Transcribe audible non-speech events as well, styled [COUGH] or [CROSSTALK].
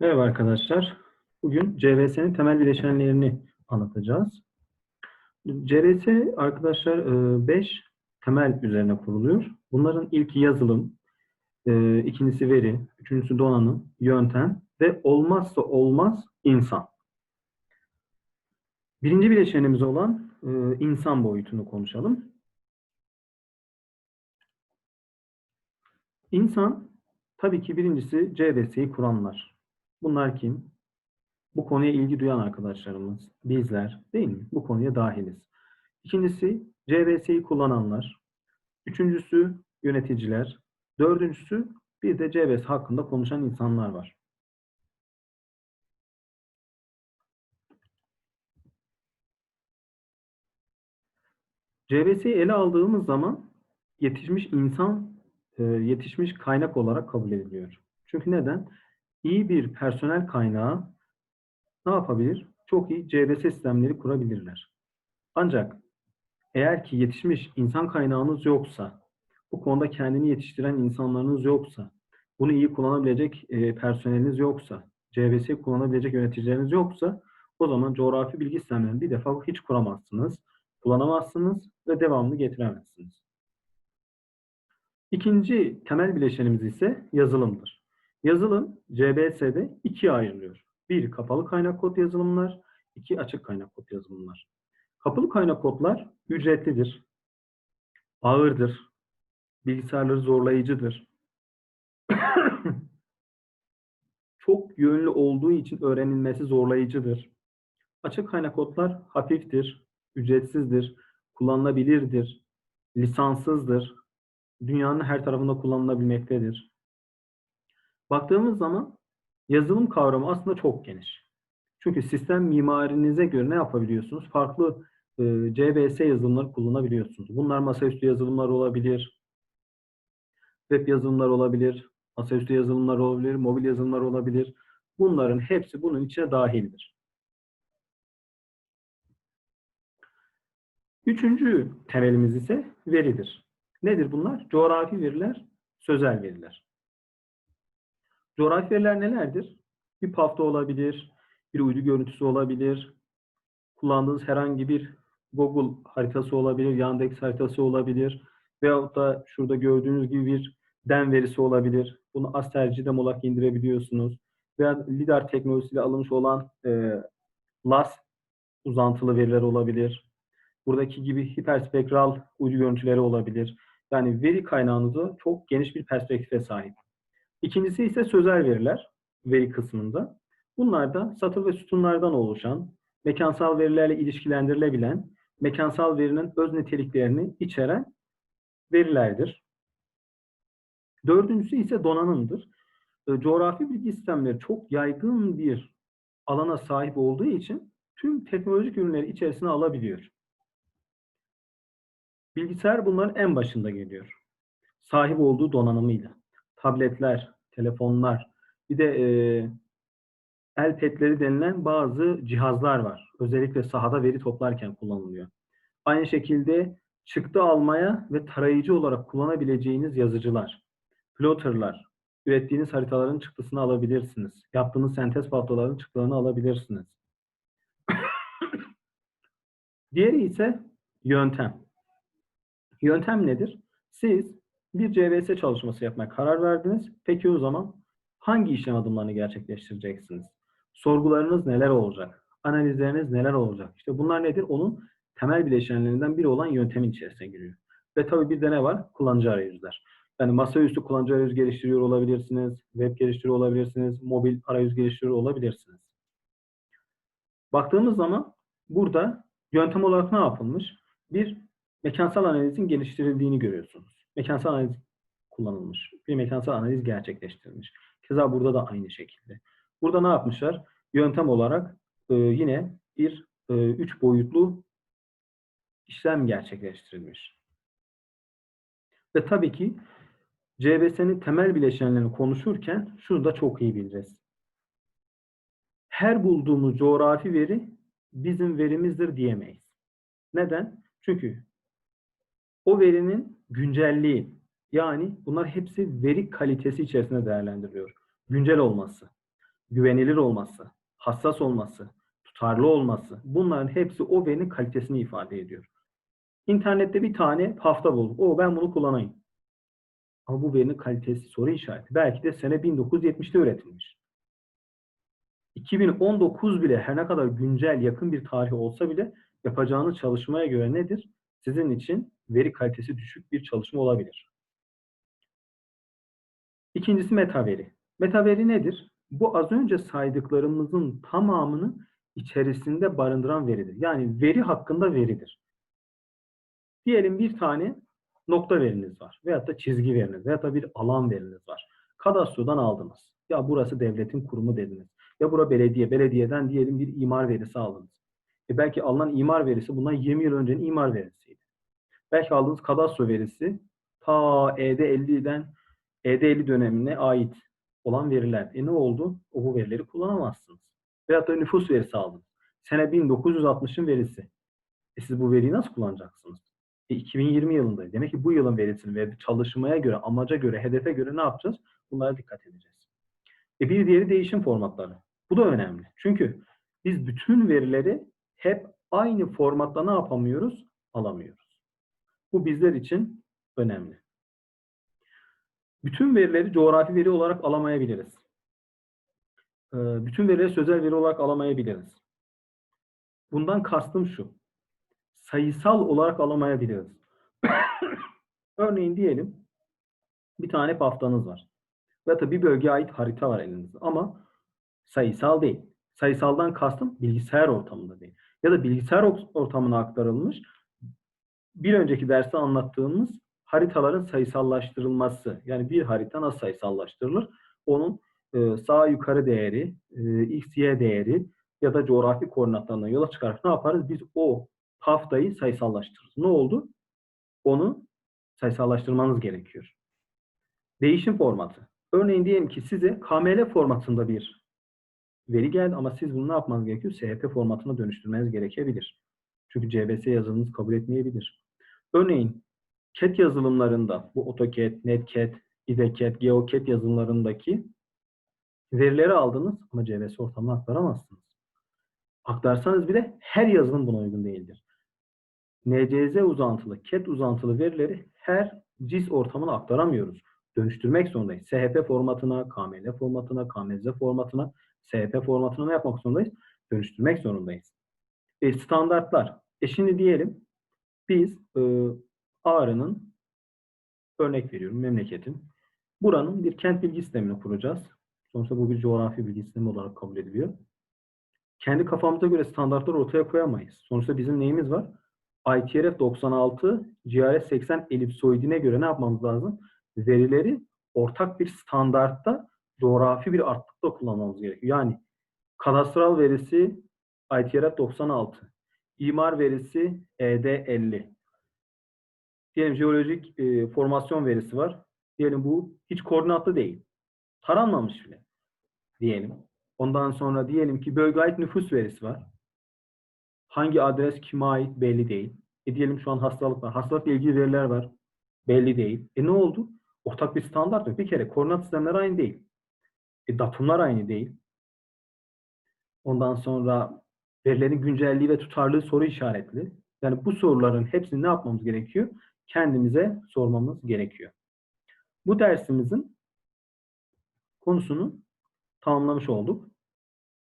Merhaba arkadaşlar. Bugün CVS'nin temel bileşenlerini anlatacağız. CVS arkadaşlar 5 temel üzerine kuruluyor. Bunların ilki yazılım, e, ikincisi veri, üçüncüsü donanım, yöntem ve olmazsa olmaz insan. Birinci bileşenimiz olan e, insan boyutunu konuşalım. İnsan tabii ki birincisi CVS'yi kuranlar. Bunlar kim? Bu konuya ilgi duyan arkadaşlarımız, bizler değil mi? Bu konuya dahiliz. İkincisi CVS'yi kullananlar. Üçüncüsü yöneticiler. Dördüncüsü bir de CVS hakkında konuşan insanlar var. CVS'yi ele aldığımız zaman yetişmiş insan, e, yetişmiş kaynak olarak kabul ediliyor. Çünkü neden? İyi bir personel kaynağı ne yapabilir? Çok iyi CVS sistemleri kurabilirler. Ancak eğer ki yetişmiş insan kaynağınız yoksa, bu konuda kendini yetiştiren insanlarınız yoksa, bunu iyi kullanabilecek e, personeliniz yoksa, CVS kullanabilecek yöneticileriniz yoksa, o zaman coğrafi bilgi sistemlerini bir defa hiç kuramazsınız, kullanamazsınız ve devamlı getiremezsiniz. İkinci temel bileşenimiz ise yazılımdır. Yazılım CBS'de ikiye ayrılıyor. Bir kapalı kaynak kod yazılımlar, iki açık kaynak kod yazılımlar. Kapalı kaynak kodlar ücretlidir, ağırdır, bilgisayarları zorlayıcıdır. [COUGHS] Çok yönlü olduğu için öğrenilmesi zorlayıcıdır. Açık kaynak kodlar hafiftir, ücretsizdir, kullanılabilirdir, lisanssızdır, dünyanın her tarafında kullanılabilmektedir. Baktığımız zaman yazılım kavramı aslında çok geniş. Çünkü sistem mimarinize göre ne yapabiliyorsunuz? Farklı e, CBS yazılımları kullanabiliyorsunuz. Bunlar masaüstü yazılımlar olabilir, web yazılımlar olabilir, masaüstü yazılımlar olabilir, mobil yazılımlar olabilir. Bunların hepsi bunun içine dahildir. Üçüncü temelimiz ise veridir. Nedir bunlar? Coğrafi veriler, sözel veriler. Coğrafi nelerdir? Bir pafta olabilir, bir uydu görüntüsü olabilir, kullandığınız herhangi bir Google haritası olabilir, Yandex haritası olabilir veyahut da şurada gördüğünüz gibi bir den verisi olabilir. Bunu Astercidem olarak indirebiliyorsunuz. Veya LIDAR teknolojisiyle alınmış olan e, LAS uzantılı veriler olabilir. Buradaki gibi hiperspektral uydu görüntüleri olabilir. Yani veri kaynağınızı çok geniş bir perspektife sahip. İkincisi ise sözel veriler veri kısmında. Bunlar da satır ve sütunlardan oluşan, mekansal verilerle ilişkilendirilebilen, mekansal verinin öz niteliklerini içeren verilerdir. Dördüncüsü ise donanımdır. E, coğrafi bilgi sistemleri çok yaygın bir alana sahip olduğu için tüm teknolojik ürünleri içerisine alabiliyor. Bilgisayar bunların en başında geliyor. Sahip olduğu donanımıyla tabletler, telefonlar, bir de e, el petleri denilen bazı cihazlar var. Özellikle sahada veri toplarken kullanılıyor. Aynı şekilde çıktı almaya ve tarayıcı olarak kullanabileceğiniz yazıcılar, plotterlar, ürettiğiniz haritaların çıktısını alabilirsiniz. Yaptığınız sentez paftaların çıktılarını alabilirsiniz. [COUGHS] Diğeri ise yöntem. Yöntem nedir? Siz bir CVS çalışması yapmaya karar verdiniz. Peki o zaman hangi işlem adımlarını gerçekleştireceksiniz? Sorgularınız neler olacak? Analizleriniz neler olacak? İşte bunlar nedir? Onun temel bileşenlerinden biri olan yöntemin içerisine giriyor. Ve tabii bir de ne var? Kullanıcı arayüzler. Yani masaüstü kullanıcı arayüz geliştiriyor olabilirsiniz, web geliştiriyor olabilirsiniz, mobil arayüz geliştiriyor olabilirsiniz. Baktığımız zaman burada yöntem olarak ne yapılmış? Bir mekansal analizin geliştirildiğini görüyorsunuz. Mekansal analiz kullanılmış. Bir mekansal analiz gerçekleştirilmiş. Keza burada da aynı şekilde. Burada ne yapmışlar? Yöntem olarak e, yine bir e, üç boyutlu işlem gerçekleştirilmiş. Ve tabii ki CBS'nin temel bileşenlerini konuşurken şunu da çok iyi bileceğiz. Her bulduğumuz coğrafi veri bizim verimizdir diyemeyiz. Neden? Çünkü o verinin güncelliği yani bunlar hepsi veri kalitesi içerisinde değerlendiriliyor. Güncel olması. güvenilir olması, hassas olması, tutarlı olması bunların hepsi o verinin kalitesini ifade ediyor. İnternette bir tane hafta buldum. O ben bunu kullanayım. Ama bu verinin kalitesi soru işareti. Belki de sene 1970'te üretilmiş. 2019 bile her ne kadar güncel yakın bir tarih olsa bile yapacağınız çalışmaya göre nedir? Sizin için veri kalitesi düşük bir çalışma olabilir. İkincisi meta veri. Meta veri nedir? Bu az önce saydıklarımızın tamamını içerisinde barındıran veridir. Yani veri hakkında veridir. Diyelim bir tane nokta veriniz var veyahut da çizgi veriniz veyahut da bir alan veriniz var. Kadastrodan aldınız. Ya burası devletin kurumu dediniz. Ya bura belediye. Belediyeden diyelim bir imar verisi aldınız. E belki alınan imar verisi bundan 20 yıl öncenin imar verisiydi. Belki aldığınız kadastro verisi ta E ED 50'den ED 50 dönemine ait olan veriler. E ne oldu? O bu verileri kullanamazsınız. Veyahut da nüfus verisi aldınız. Sene 1960'ın verisi. E siz bu veriyi nasıl kullanacaksınız? E 2020 yılındayız. Demek ki bu yılın verisini ve çalışmaya göre, amaca göre, hedefe göre ne yapacağız? Bunlara dikkat edeceğiz. E bir diğeri değişim formatları. Bu da önemli. Çünkü biz bütün verileri hep aynı formatta ne yapamıyoruz? Alamıyoruz. Bu bizler için önemli. Bütün verileri coğrafi veri olarak alamayabiliriz. Ee, Bütün verileri sözel veri olarak alamayabiliriz. Bundan kastım şu. Sayısal olarak alamayabiliriz. [COUGHS] Örneğin diyelim bir tane haftanız var. Ve tabii bir bölgeye ait harita var elinizde ama sayısal değil. Sayısaldan kastım bilgisayar ortamında değil. Ya da bilgisayar or- ortamına aktarılmış bir önceki derste anlattığımız haritaların sayısallaştırılması. Yani bir harita nasıl sayısallaştırılır? Onun e, sağ yukarı değeri, e, x, y değeri ya da coğrafi koordinatlarından yola çıkarak ne yaparız? Biz o haftayı sayısallaştırırız. Ne oldu? Onu sayısallaştırmanız gerekiyor. Değişim formatı. Örneğin diyelim ki size KML formatında bir veri geldi ama siz bunu ne yapmanız gerekiyor? SHP formatına dönüştürmeniz gerekebilir. Çünkü CBS yazılımınız kabul etmeyebilir. Örneğin CAD yazılımlarında bu AutoCAD, NetCAD, IDECAD, GeoCAD yazılımlarındaki verileri aldınız ama CBS ortamına aktaramazsınız. Aktarsanız bile her yazılım buna uygun değildir. NCZ uzantılı, CAD uzantılı verileri her CIS ortamına aktaramıyoruz. Dönüştürmek zorundayız. SHP formatına, KML formatına, KMZ formatına, SHP formatına ne yapmak zorundayız? Dönüştürmek zorundayız. E, standartlar. E şimdi diyelim biz e, Ağrı'nın örnek veriyorum memleketin. Buranın bir kent bilgi sistemini kuracağız. Sonuçta bu bir coğrafi bilgi sistemi olarak kabul ediliyor. Kendi kafamıza göre standartlar ortaya koyamayız. Sonuçta bizim neyimiz var? ITRF 96, GRS 80 elipsoidine göre ne yapmamız lazım? Verileri ortak bir standartta coğrafi bir artlıkta kullanmamız gerekiyor. Yani kadastral verisi ITRF 96, imar verisi ED 50. Diyelim jeolojik e, formasyon verisi var. Diyelim bu hiç koordinatlı değil. Taranmamış bile. Diyelim. Ondan sonra diyelim ki bölge ait nüfus verisi var. Hangi adres kime ait belli değil. E diyelim şu an hastalık var. Hastalıkla ilgili veriler var. Belli değil. E ne oldu? Ortak bir standart yok. Bir kere koordinat sistemleri aynı değil. E datumlar aynı değil. Ondan sonra verilerin güncelliği ve tutarlılığı soru işaretli. Yani bu soruların hepsini ne yapmamız gerekiyor? Kendimize sormamız gerekiyor. Bu dersimizin konusunu tamamlamış olduk.